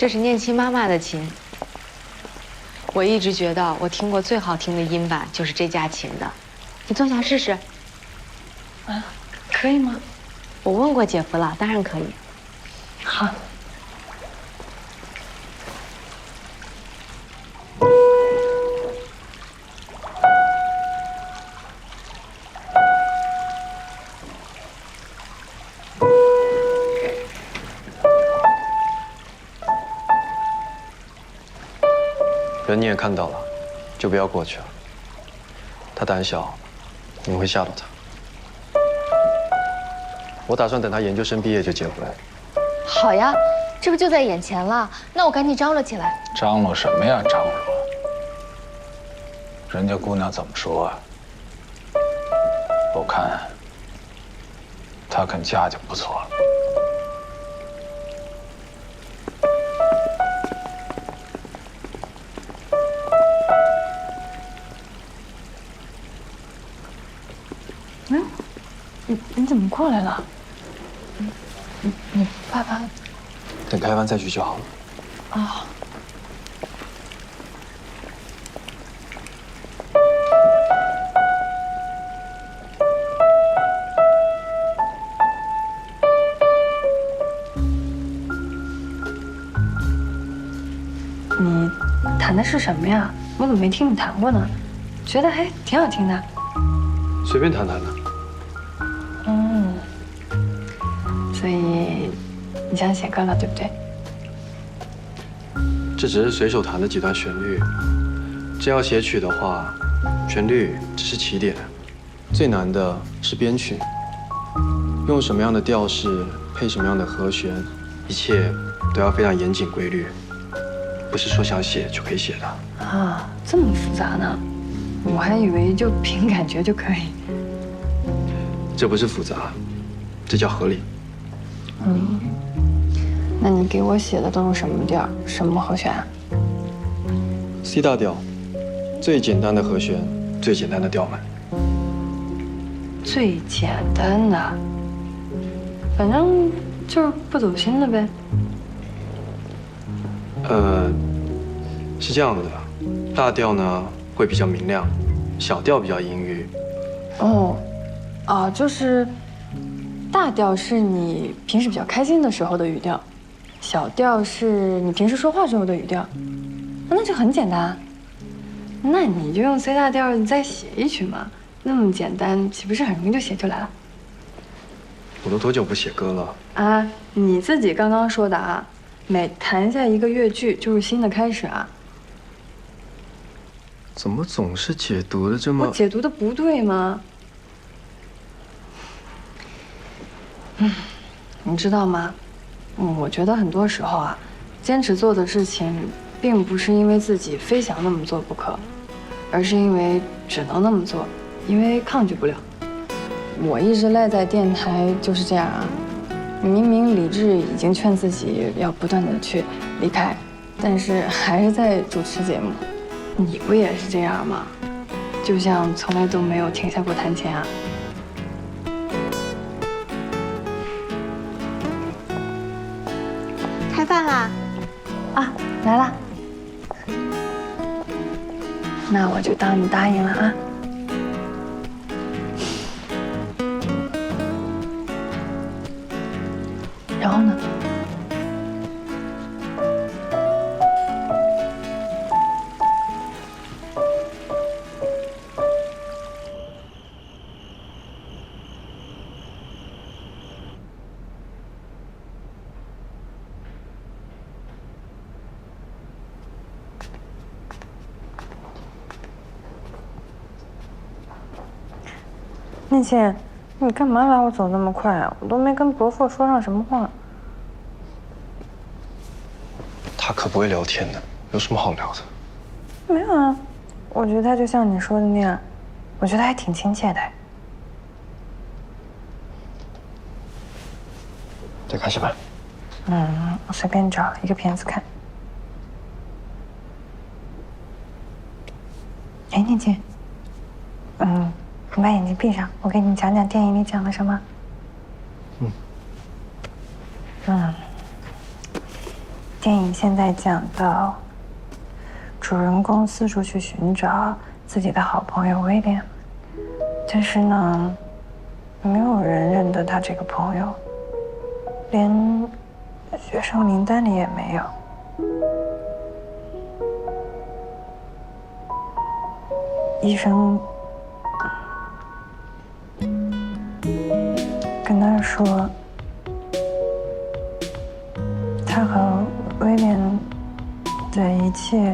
这是念亲妈妈的琴。我一直觉得我听过最好听的音版就是这架琴的。你坐下试试。啊，可以吗？我问过姐夫了，当然可以。好。人你也看到了，就不要过去了。他胆小，你会吓到他。我打算等他研究生毕业就结婚。好呀，这不就在眼前了？那我赶紧张罗起来。张罗什么呀？张罗？人家姑娘怎么说啊？我看她肯嫁就不错了。嗯，你你怎么过来了？你你爸爸？等开完再去就好了。啊。你弹的是什么呀？我怎么没听你弹过呢？觉得还挺好听的。随便弹弹的。你想写歌了，对不对？这只是随手弹的几段旋律。真要写曲的话，旋律只是起点，最难的是编曲。用什么样的调式，配什么样的和弦，一切都要非常严谨规律，不是说想写就可以写的。啊，这么复杂呢？我还以为就凭感觉就可以。这不是复杂，这叫合理。嗯，那你给我写的都是什么调，什么和弦啊？C 大调，最简单的和弦，最简单的调门。最简单的，反正就是不走心的呗。呃，是这样的，大调呢会比较明亮，小调比较阴郁。哦。啊，就是大调是你平时比较开心的时候的语调，小调是你平时说话时候的语调，那就很简单。那你就用 C 大调再写一曲嘛，那么简单，岂不是很容易就写出来了？我都多久不写歌了？啊，你自己刚刚说的啊，每弹下一个乐句就是新的开始啊。怎么总是解读的这么……我解读的不对吗？嗯，你知道吗？嗯，我觉得很多时候啊，坚持做的事情，并不是因为自己非想那么做不可，而是因为只能那么做，因为抗拒不了。我一直赖在电台就是这样啊。明明理智已经劝自己要不断的去离开，但是还是在主持节目。你不也是这样吗？就像从来都没有停下过弹琴啊。开饭啦！啊，来了。那我就当你答应了啊。然后呢？念倩，你干嘛拉我走那么快啊？我都没跟伯父说上什么话。他可不会聊天的，有什么好聊的？没有啊，我觉得他就像你说的那样，我觉得还挺亲切的。在看什么？嗯，我随便找了一个片子看。哎，念倩，嗯。你把眼睛闭上，我给你讲讲电影里讲的什么。嗯。嗯。电影现在讲到，主人公四处去寻找自己的好朋友威廉，但是呢，没有人认得他这个朋友，连学生名单里也没有。医生说，他和威廉的一切